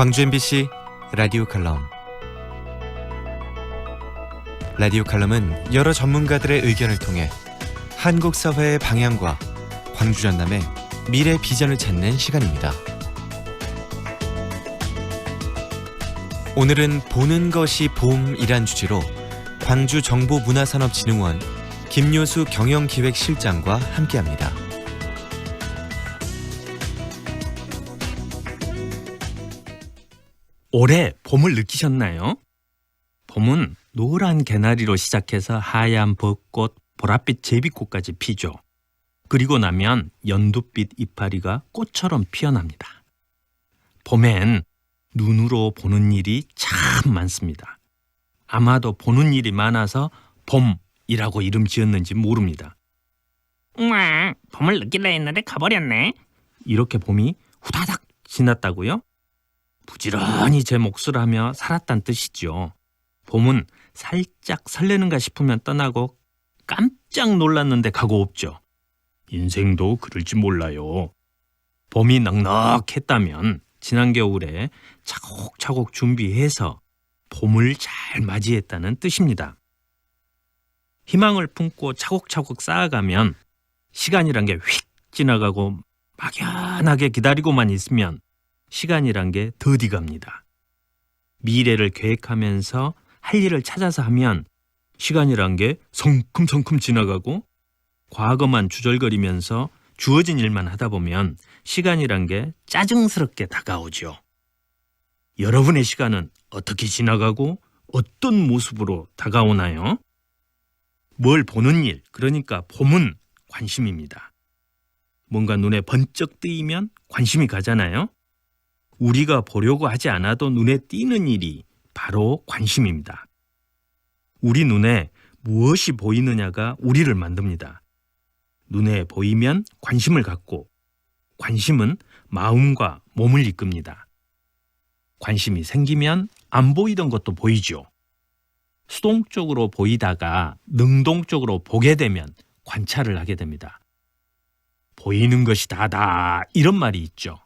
광주 MBC 라디오 칼럼 라디오 칼럼은 여러 전문가들의 의견을 통해 한국 사회의 방향과 광주 전남의 미래 비전을 찾는 시간입니다. 오늘은 보는 것이 봄이란 주제로 광주 정보문화산업진흥원 김요수 경영기획실장과 함께합니다. 올해 봄을 느끼셨나요? 봄은 노란 개나리로 시작해서 하얀 벚꽃, 보랏빛 제비꽃까지 피죠. 그리고 나면 연두빛 이파리가 꽃처럼 피어납니다. 봄엔 눈으로 보는 일이 참 많습니다. 아마도 보는 일이 많아서 봄이라고 이름 지었는지 모릅니다. 우와, 봄을 느끼려 했는데 가버렸네. 이렇게 봄이 후다닥 지났다고요? 부지런히 제 몫을 하며 살았단 뜻이죠. 봄은 살짝 설레는가 싶으면 떠나고 깜짝 놀랐는데 가고 없죠. 인생도 그럴지 몰라요. 봄이 넉넉했다면 지난 겨울에 차곡차곡 준비해서 봄을 잘 맞이했다는 뜻입니다. 희망을 품고 차곡차곡 쌓아가면 시간이란 게 휙 지나가고 막연하게 기다리고만 있으면 시간이란 게 더디 갑니다. 미래를 계획하면서 할 일을 찾아서 하면 시간이란 게 성큼성큼 지나가고 과거만 주절거리면서 주어진 일만 하다 보면 시간이란 게 짜증스럽게 다가오죠. 여러분의 시간은 어떻게 지나가고 어떤 모습으로 다가오나요? 뭘 보는 일, 그러니까 봄은 관심입니다. 뭔가 눈에 번쩍 뜨이면 관심이 가잖아요. 우리가 보려고 하지 않아도 눈에 띄는 일이 바로 관심입니다. 우리 눈에 무엇이 보이느냐가 우리를 만듭니다. 눈에 보이면 관심을 갖고 관심은 마음과 몸을 이끕니다. 관심이 생기면 안 보이던 것도 보이죠. 수동적으로 보이다가 능동적으로 보게 되면 관찰을 하게 됩니다. 보이는 것이 다다 이런 말이 있죠.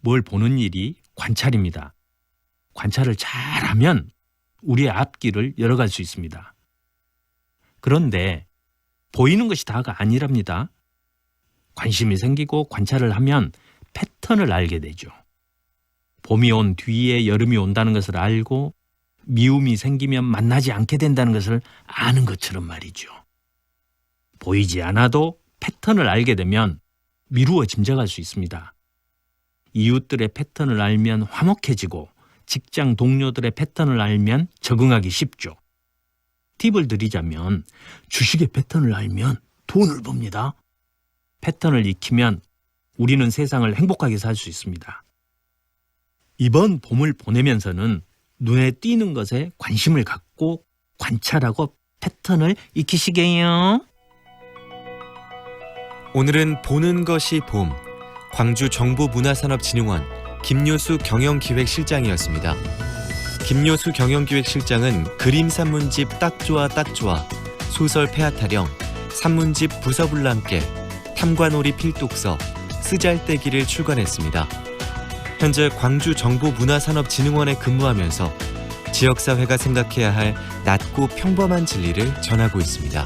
뭘 보는 일이 관찰입니다. 관찰을 잘하면 우리의 앞길을 열어갈 수 있습니다. 그런데 보이는 것이 다가 아니랍니다. 관심이 생기고 관찰을 하면 패턴을 알게 되죠. 봄이 온 뒤에 여름이 온다는 것을 알고 미움이 생기면 만나지 않게 된다는 것을 아는 것처럼 말이죠. 보이지 않아도 패턴을 알게 되면 미루어 짐작할 수 있습니다. 이웃들의 패턴을 알면 화목해지고 직장 동료들의 패턴을 알면 적응하기 쉽죠. 팁을 드리자면 주식의 패턴을 알면 돈을 법니다. 패턴을 익히면 우리는 세상을 행복하게 살 수 있습니다. 이번 봄을 보내면서는 눈에 띄는 것에 관심을 갖고 관찰하고 패턴을 익히시게요. 오늘은 보는 것이 봄 광주 정보문화산업진흥원 김요수 경영기획실장이었습니다. 김요수 경영기획실장은 그림 산문집 딱 좋아 딱 좋아 소설 폐하타령 산문집 부서불과 함께 탐관오리 필독서 쓰잘데기를 출간했습니다. 현재 광주 정보문화산업진흥원에 근무하면서 지역사회가 생각해야 할 낮고 평범한 진리를 전하고 있습니다.